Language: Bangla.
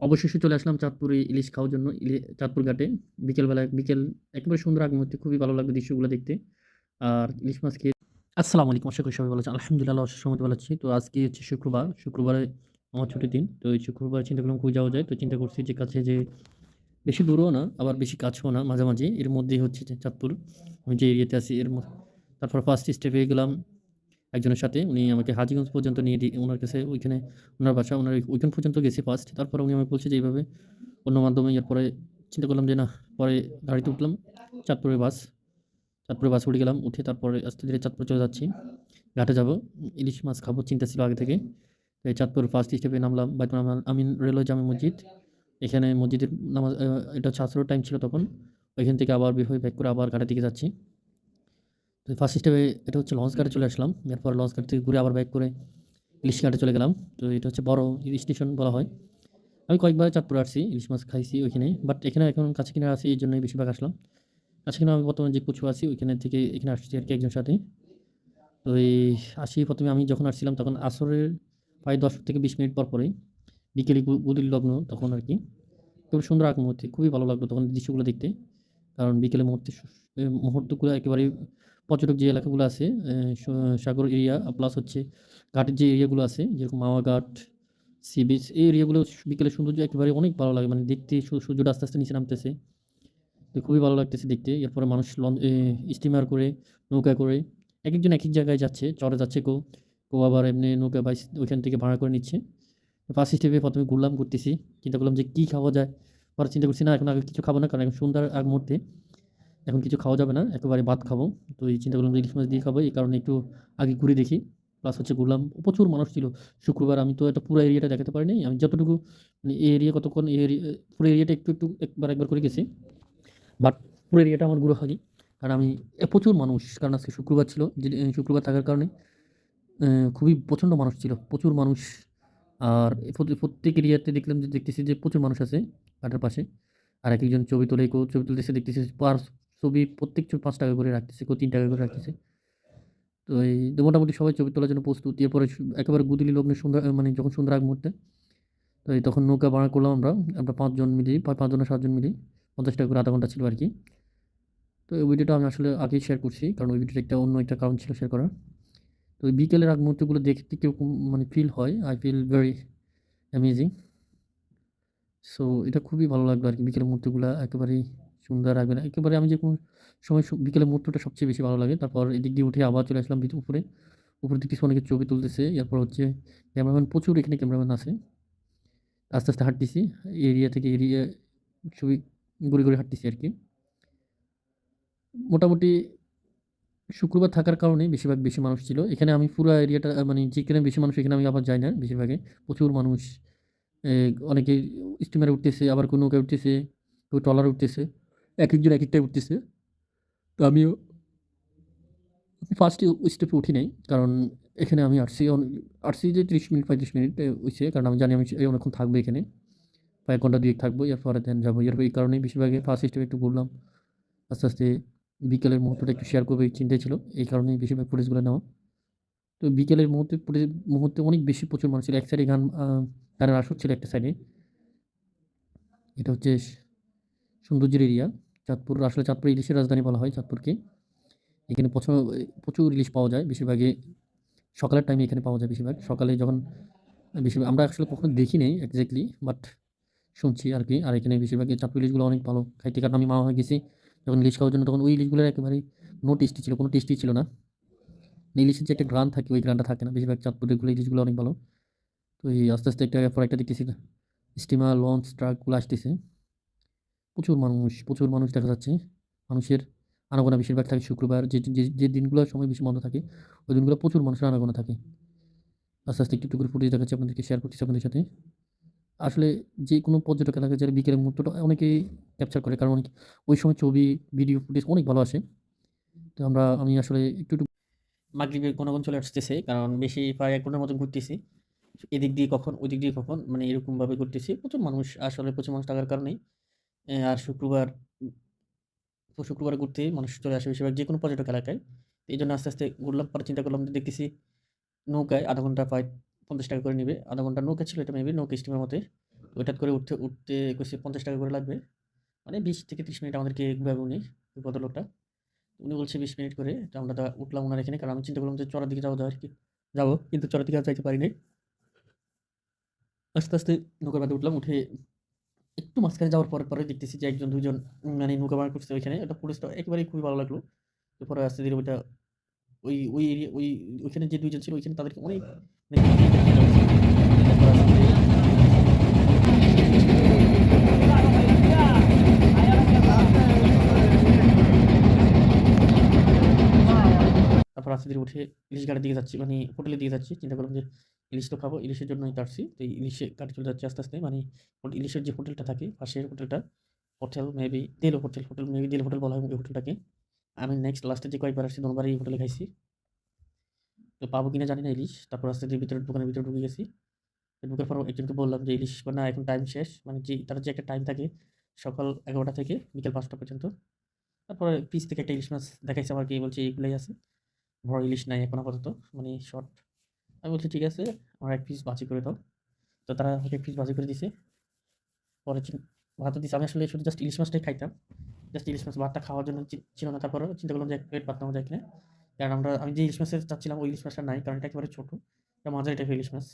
অবশেষে চলে আসলাম চাঁদপুরে ইলিশ খাওয়ার জন্য চাঁদপুর ঘাটে। বিকেলবেলা, বিকেল, একেবারে সুন্দর আগ মুহূর্তে খুবই ভালো লাগবে দৃশ্যগুলো দেখতে। আর ইলিশ মাছ খেয়ে আসসালামু আলাইকুম, আশা করি সবাই ভালো আছেন। আলহামদুলিল্লাহ, অশেষ সময় ভালো আছি। তো আজকে হচ্ছে শুক্রবার, শুক্রবারে আমার ছুটির দিন। তো এই শুক্রবার চিন্তা করলাম কই যাওয়া যায়। তো চিন্তা করছি যে কাছে যে বেশি দূরও না, আবার বেশি কাছেও না, মাঝামাঝি। এর মধ্যেই হচ্ছে চাঁদপুর আমি যে এরিয়াতে আছি, এর তারপর ফার্স্ট স্টেপে গেলাম একজনের সাথে উনি আমাকে হাজিগঞ্জ পর্যন্ত নিয়ে দিয়ে ওনার কাছে ওইখানে ওনার বাসা, ওনার ওইখান পর্যন্ত গেছি ফার্স্ট তারপর উনি আমাকে বলছে যে এইভাবে অন্য মাধ্যমে এরপরে চিন্তা করলাম যে না, পরে গাড়িতে উঠলাম, চাঁদপুরে বাস চাঁদপুরে বাস উঠে গেলাম, উঠে তারপরে আস্তে ধীরে চাঁদপুর চলে যাচ্ছি। ঘাটে যাব, ইলিশ মাছ খাব চিন্তা ছিল আগে থেকে। তো এই চাঁদপুর ফার্স্ট স্টেপে নামলাম, বাইতুল আমান- রেলওয়ে জামে মসজিদ। এখানে মসজিদের নামাজ এটা আসরের টাইম ছিল তখন। ওইখান থেকে আবার বের হয়ে ব্যাক করে আবার ঘাটের দিকে যাচ্ছি। তো ফার্স্ট স্টেপে এটা হচ্ছে লঞ্চ ঘাটে চলে আসলাম। এরপর লঞ্চ ঘাট থেকে ঘুরে আবার ব্যাক করে ইলিশ ঘাটে চলে গেলাম। তো এটা হচ্ছে বড় স্টেশন বলা হয়। আমি কয়েকবার চাঁদপুরে আসছি, ইলিশ মাছ খাইছি ওইখানে। বাট এখানে এখন কাছে কিনে আসি এই জন্যই বেশিরভাগ আসলাম। কাছে কিনে আমি বর্তমানে যে কুচু আছি, ওইখানে থেকে এখানে আসছি আর কি একজন সাথে। তো এই আসি প্রথমে আমি যখন আসছিলাম তখন আসরের প্রায় দশ থেকে বিশ মিনিট পর পরেই বিকেলে গুদির লগ্ন তখন আর কি। খুব সুন্দর এক মুহূর্তে খুবই ভালো লাগল তখন দৃশ্যগুলো দেখতে। কারণ বিকেলের মুহূর্তে মুহূর্তগুলো একেবারে পর্যটক যে এলাকাগুলো আছে সাগর এরিয়া প্লাস হচ্ছে ঘাটের যে এরিয়াগুলো আছে, যেরকম মাওয়া ঘাট, সি বিচ, এই এরিয়াগুলো বিকেলের সৌন্দর্য একেবারে অনেক ভালো লাগে। মানে দেখতে সূর্যটা আস্তে আস্তে নিচে নামতেছে। তো খুবই ভালো লাগতেছে দেখতে। এরপরে মানুষ স্টিমার করে, নৌকা করে এক একজন এক এক জায়গায় যাচ্ছে, চরে যাচ্ছে কেউ কেউ আবার এমনি নৌকা বাইস ওইখান থেকে ভাড়া করে নিচ্ছে। ফার্স্ট স্টেপে প্রথমে ঘুরলাম, ঘুরতেছি। চিন্তা করলাম যে কী খাওয়া যায়? পরে চিন্তা করছি, না, এখন আগে কিছু খাব না, কারণ এখন সন্ধ্যার আগ মুহূর্তে। এখন কিছু খাওয়া যাবে না, একেবারে ভাত খাব। তো এই চিন্তা করলাম ইলিশ মাছ দিয়ে খাব, এই কারণে একটু আগে ঘুরে দেখি। প্লাস হচ্ছে ঘুরলাম, প্রচুর মানুষ ছিল। শুক্রবার আমি তো একটা পুরো এরিয়াটা দেখাতে পারিনি। আমি যতটুকু মানে এই এরিয়া কতক্ষণ এই এরিয়া পুরো এরিয়াটা একটু একটু, একবার একবার করে গেছি। বাট পুরো এরিয়াটা আমার ঘুরে হয়নি কারণ আমি প্রচুর মানুষ, কারণ আজকে শুক্রবার ছিল, যে শুক্রবার থাকার কারণে খুবই প্রচণ্ড মানুষ ছিল, প্রচুর মানুষ। আর এ প্রত্যেক- প্রত্যেক এরিয়াতে দেখলাম যে দেখতেছি যে প্রচুর মানুষ আছে ঘাটের পাশে। আর এক একজন ছবি তোলে কেউ ছবি তুলতেছে দেখতেছি পার ছবি, প্রত্যেক ছবি পাঁচ টাকা করে রাখতেছে কেউ তিন টাকা করে রাখতেছে। তো এই মোটামুটি সবাই ছবি তোলার জন্য প্রস্তুত। এরপরে একেবারে গুদলি লগ্নে সুন্দর মানে যখন সুন্দর আগ মুহূর্তে, তো এই তখন নৌকা ভাড়া করলাম আমরা আমরা পাঁচজন মিলি পাঁচজন সাতজন মিলি, পঞ্চাশ টাকা করে আধা ঘণ্টা ছিল আর কি। তো এই ভিডিওটা আমি আসলে আগেই শেয়ার করছি, কারণ ওই ভিডিওটা একটা অন্য একটা কারণ ছিল শেয়ার করার। তো বিকেলের আগ মুহূর্তগুলো দেখতে কীরকম মানে ফিল হয়? I feel very amazing so এটা খুবই ভালো লাগল আর কি বিকেলের মুহূর্তগুলো। একেবারেই সুন্দর লাগবে না একেবারে আমি যে কোনো সময় বিকেলের মুহূর্তটা সবচেয়ে বেশি ভালো লাগে। তারপর এদিক দিয়ে উঠে আবার চলে আসলাম উপরে। উপরে দিকে অনেকে ছবি তুলতেছে। এরপর হচ্ছে ক্যামেরাম্যান, প্রচুর এখানে ক্যামেরাম্যান আছে। আস্তে আস্তে হাঁটতেছি। এরিয়া থেকে এরিয়া ছবি ঘুরে ঘুরে হাঁটতেছি আর কি মোটামুটি শুক্রবার থাকার কারণে বেশিরভাগ বেশি মানুষ ছিল। এখানে আমি পুরো এরিয়াটা মানে যেখানে বেশি মানুষ, এখানে আমি আবার যাই না বেশিরভাগে। প্রচুর মানুষ অনেকে স্টিমারে উঠতেছে, আবার কোনো নৌকায় উঠতেছে, কেউ ট্রলারে উঠতেছে এক একজন এক একটাই উঠতেছে। তো আমিও ফার্স্টে স্টেপে উঠি নাই, কারণ এখানে আমি অন- আসছি যে ত্রিশ মিনিট, পঁয়ত্রিশ মিনিট হয়েছে কারণ আমি জানি আমি অনেকক্ষণ থাকব এখানে। প্রায় ঘণ্টা দুয়েক থাকব, এরপরে দেন যাব। এরপর এই কারণেই বেশিরভাগে ফার্স্ট স্টেপে একটু ঘুরলাম। আস্তে আস্তে বিকেলের মুহূর্তটা একটু শেয়ার করব এই চিন্তাই ছিল। এই কারণেই বেশিরভাগ ফুটেজগুলো নেওয়া। তো বিকেলের মুহূর্তে ফুটেজ মুহূর্তে অনেক বেশি প্রচুর মানুষ ছিল। এক সাইডে গান গানের আসর ছিল একটা সাইডে এটা হচ্ছে সৌন্দর্যের এরিয়া চাঁদপুর, আসলে চাঁদপুর ইলিশের রাজধানী বলা হয় চাঁদপুরকে। এখানে প্রচুর প্রচুর ইলিশ পাওয়া যায় বেশিরভাগই সকালের টাইমে এখানে পাওয়া যায় বেশিরভাগ। সকালে যখন, বেশিরভাগ, আমরা আসলে কখনো দেখি নেই এক্স্যাক্টলি বাট শুনছি আর কি। আর এখানে বেশিরভাগ চাঁদপুর ইলিশগুলো অনেক ভালো। খাইতে কারণ আমি মা হয়ে গেছি। যখন ইলিশ খাওয়ার জন্য, তখন ওই ইলিশগুলো একেবারেই নো টেস্টি ছিল, কোনো টেস্টি ছিল না। ইলিশের যে একটা গ্রান থাকে, ওই গ্রানটা থাকে না। বেশিরভাগ চাঁদপুরেরগুলো ইলিশগুলো অনেক ভালো। তো এই আস্তে আস্তে একটা পর একটা দেখতেছি স্টিমার লঞ্চ ট্রাকগুলো আসতেছে। প্রচুর মানুষ প্রচুর মানুষ দেখা যাচ্ছে। মানুষের আনাগোনা বেশিরভাগ থাকে শুক্রবার। যে যে দিনগুলো সময় বেশি বন্ধ থাকে, ওই দিনগুলো প্রচুর মানুষের আনাগোনা থাকে। আস্তে আস্তে একটু একটু করে ফুটেজ দেখাচ্ছি, আপনাদেরকে শেয়ার করতেছি আপনাদের সাথে। আসলে যে কোনো পর্যটক এলাকায় যারা বিকেলের মুহূর্তটা অনেকেই ক্যাপচার করে। কারণ অনেক ওই সময় ছবি ভিডিও ফুটেজ অনেক ভালো আসে। তো আমরা, আমি আসলে একটু একটু মাগরিবের কোনোক্ষণ চলে আসতেছে, কারণ বেশি প্রায় এক ঘণ্টার মতো ঘুরতেছি। এদিক দিয়ে কখন ওই দিক দিয়ে কখন মানে এরকমভাবে ঘুরতেছি। প্রচুর মানুষ, আসলে প্রচুর মানুষ থাকার কারণেই। আর শুক্রবার শুক্রবার ঘুরতে মানুষ চলে আসে বেশিরভাগ যে কোনো পর্যটক এলাকায়। এই জন্য আস্তে আস্তে ঘুরলাম, পরে চিন্তা করলাম দেখতেছি নৌকায় আধা ঘণ্টা প্রায় পঞ্চাশ টাকা করে নেবে। আধা ঘণ্টা নৌকা ছিল এটা মেবি নৌকা স্টিমের মতে ওইটাত করে উঠতে উঠতে কইছে পঞ্চাশ টাকা করে লাগবে। মানে বিশ থেকে ত্রিশ মিনিট আমাদেরকে ঘুরাবে উনি, ওই ভদ্রলোকটা। উনি বলছে বিশ মিনিট করে, তো আমরা তো উঠলাম ওনার এখানে। কারণ আমি চিন্তা করলাম যে চড়ার দিকে যাব আর কি। যাব, কিন্তু চড়ার দিকে আর যাইতে পারিনি আস্তে আস্তে নৌকার বাদে উঠলাম, উঠে একটু মাঝখানে যাওয়ার পরে পরে দেখতেছি যে একজন দুজন মানে নৌকা বার করছে ওইখানে। ওটা পুলিশটা একেবারেই খুবই ভালো লাগল। এরপরে আস্তে ধীরে ওইটা ওই ওই এরিয়া ওই, ওইখানে যে দুইজন ছিল, ওইখানে তাদেরকে অনেক তারপর আস্তে ধীরে উঠে ইলিশ গাড়ির দিকে যাচ্ছি মানে হোটেলের দিকে যাচ্ছি। চিন্তা করলাম যে ইলিশ তো খাব, ইলিশের জন্যই তারছি তো এই ইলিশে গাড়ি চলে যাচ্ছে আস্তে আস্তে মানে ইলিশের যে হোটেলটা থাকে, পাশের হোটেলটা, হোটেল মেবি দিলো হোটেল হোটেল মেবি দিলো হোটেল বলা হয় হোটেলটাকে। আমি নেক্সট লাস্টে যে কয়েকবার আসছি দুবার এই হোটেলে খাইছি। তো পাবো কিনা জানি না ইলিশ। তারপর আস্তে ধীরে ভিতরে দোকানের ভিতরে ঢুকে গেছি। তো ঢুকার পর একজনকে বললাম যে, ইলিশ না এখন টাইম শেষ। মানে যে, তার যে একটা টাইম থাকে সকাল এগারোটা থেকে বিকেল পাঁচটা পর্যন্ত। তারপরে পিস থেকে একটা ইলিশ মাছ দেখাইছে আমাকে, বলছে এইগুলোই আছে। বড় ইলিশ নাই এখন আপাতত মানে শর্ট আমি বলছি, ঠিক আছে, আমার এক পিস বাজি করে দাও। তো তারা আমাকে এক পিস বাজি করে দিছে। পরে ভাতও দিছে। আমি আসলে শুধু জাস্ট ইলিশ মাছটাই খাইতাম। জাস্ট ইলিশ মাছ ভাতটা খাওয়ার জন্য ছিল না তারপরে চিন্তা করলাম যে, এক প্লেট ভাত নেওয়া যায় কিনা। কারণ আমরা, আমি যে ইলিশ মাছের চাচ্ছিলাম, ওই ইলিশ মাছটা নাই, কারণ এটা একেবারে ছোটো। এটা মাঝারি টাইপের ইলিশ মাছ।